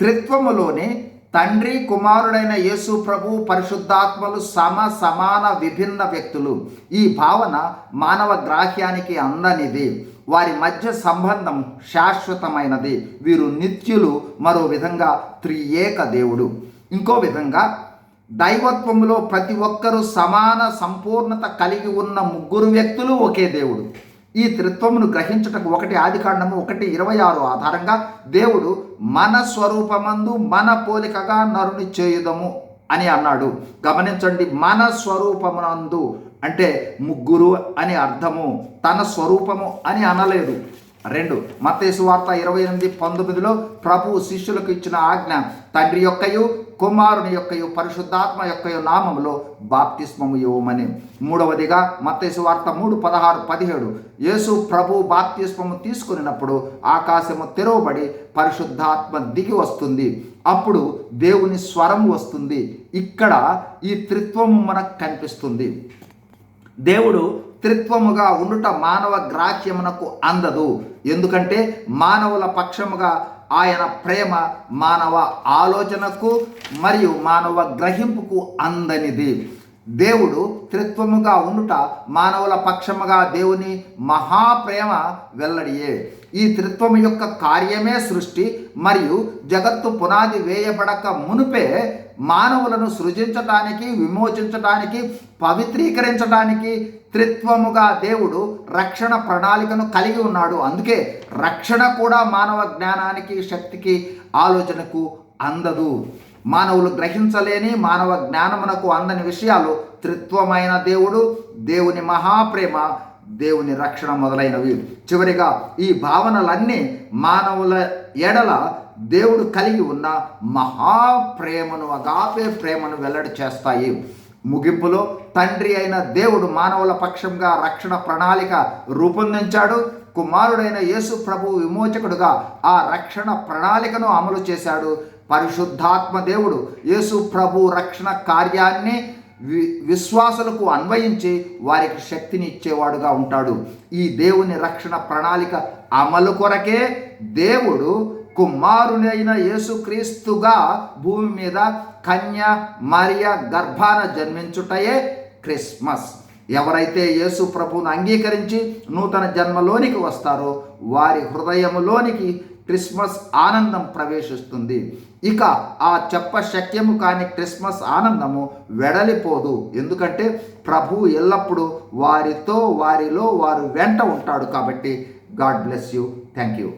త్రిత్వములోని తండ్రి కుమారుడైన యేసు ప్రభు పరిశుద్ధాత్మలు సమ సమాన విభిన్న వ్యక్తులు. ఈ భావన మానవ గ్రాహ్యానికి అందనిది. వారి మధ్య సంబంధం శాశ్వతమైనది. వీరు నిత్యులు మరో విధంగా త్రియేక దేవుడు. ఇంకో విధంగా దైవత్వంలో ప్రతి ఒక్కరూ సమాన సంపూర్ణత కలిగి ఉన్న ముగ్గురు వ్యక్తులు ఒకే దేవుడు. ఈ త్రిత్వమును గ్రహించుటకు ఒకటి ఆదికాండము ఒకటి ఇరవై ఆరు ఆధారంగా దేవుడు మన స్వరూపమందు మన పోలికగా నరుని చేయుదము అని అన్నాడు. గమనించండి మన స్వరూపమునందు అంటే ముగ్గురు అని అర్థము తన స్వరూపము అని అనలేదు. రెండు మతేసు వార్త ఇరవై ఎనిమిది పంతొమ్మిదిలో ప్రభు శిష్యులకు ఇచ్చిన ఆజ్ఞ తండ్రి యొక్కయు కుమారుని యొక్కయు పరిశుద్ధాత్మ యొక్క నామములో బాప్తిస్మము ఇవ్వమని. మూడవదిగా మత్స్సు వార్త మూడు పదహారు పదిహేడు. యేసు ప్రభు బాప్తిస్మము తీసుకున్నప్పుడు ఆకాశము తెరవబడి పరిశుద్ధాత్మ దిగి వస్తుంది. అప్పుడు దేవుని స్వరం వస్తుంది. ఇక్కడ ఈ త్రిత్వము మనకు కనిపిస్తుంది. దేవుడు త్రిత్వముగా ఉండుట మానవ గ్రాహ్యమునకు అందదు. ఎందుకంటే మానవుల పక్షముగా ఆయన ప్రేమ మానవ ఆలోచనకు మరియు మానవ గ్రహింపుకు అందనిది. దేవుడు త్రిత్వముగా ఉండుట మానవుల పక్షముగా దేవుని మహాప్రేమ వెల్లడియే. ఈ త్రిత్వము యొక్క కార్యమే సృష్టి మరియు జగత్తు పునాది వేయబడక మునుపే మానవులను సృజించటానికి విమోచించటానికి పవిత్రీకరించడానికి త్రిత్వముగా దేవుడు రక్షణ ప్రణాళికను కలిగి ఉన్నాడు. అందుకే రక్షణ కూడా మానవ జ్ఞానానికి శక్తికి ఆలోచనకు అందదు. మానవులు గ్రహించలేని మానవ జ్ఞానమునకు అందని విషయాలు త్రిత్వమైన దేవుడు దేవుని మహాప్రేమ దేవుని రక్షణ మొదలైనవి. చివరిగా ఈ భావనలన్నీ మానవుల ఎడల దేవుడు కలిగి ఉన్న మహాప్రేమను అగాపే ప్రేమను వెల్లడి చేస్తాయి. ముగింపులో తండ్రి అయిన దేవుడు మానవుల పక్షంగా రక్షణ ప్రణాళిక రూపొందించాడు. కుమారుడైన యేసు ప్రభు విమోచకుడుగా ఆ రక్షణ ప్రణాళికను అమలు చేశాడు. పరిశుద్ధాత్మ దేవుడు యేసు ప్రభు రక్షణ కార్యాన్ని వి విశ్వాసులకు అన్వయించి వారికి శక్తిని ఇచ్చేవాడుగా ఉంటాడు. ఈ దేవుని రక్షణ ప్రణాళిక అమలు కొరకే దేవుడు కుమారునైన యేసుక్రీస్తుగా భూమి మీద కన్య మరియ గర్భాన జన్మించుటయే క్రిస్మస్. ఎవరైతే యేసు ప్రభువును అంగీకరించి నూతన జన్మలోనికి వస్తారో వారి హృదయంలోనికి క్రిస్మస్ ఆనందం ప్రవేశిస్తుంది. ఇక ఆ చెప్ప శక్యము కాని క్రిస్మస్ ఆనందము వెడలిపోదు. ఎందుకంటే ప్రభు ఎల్లప్పుడూ వారితో వారిలో వారు వెంట ఉంటాడు కాబట్టి God bless you. Thank you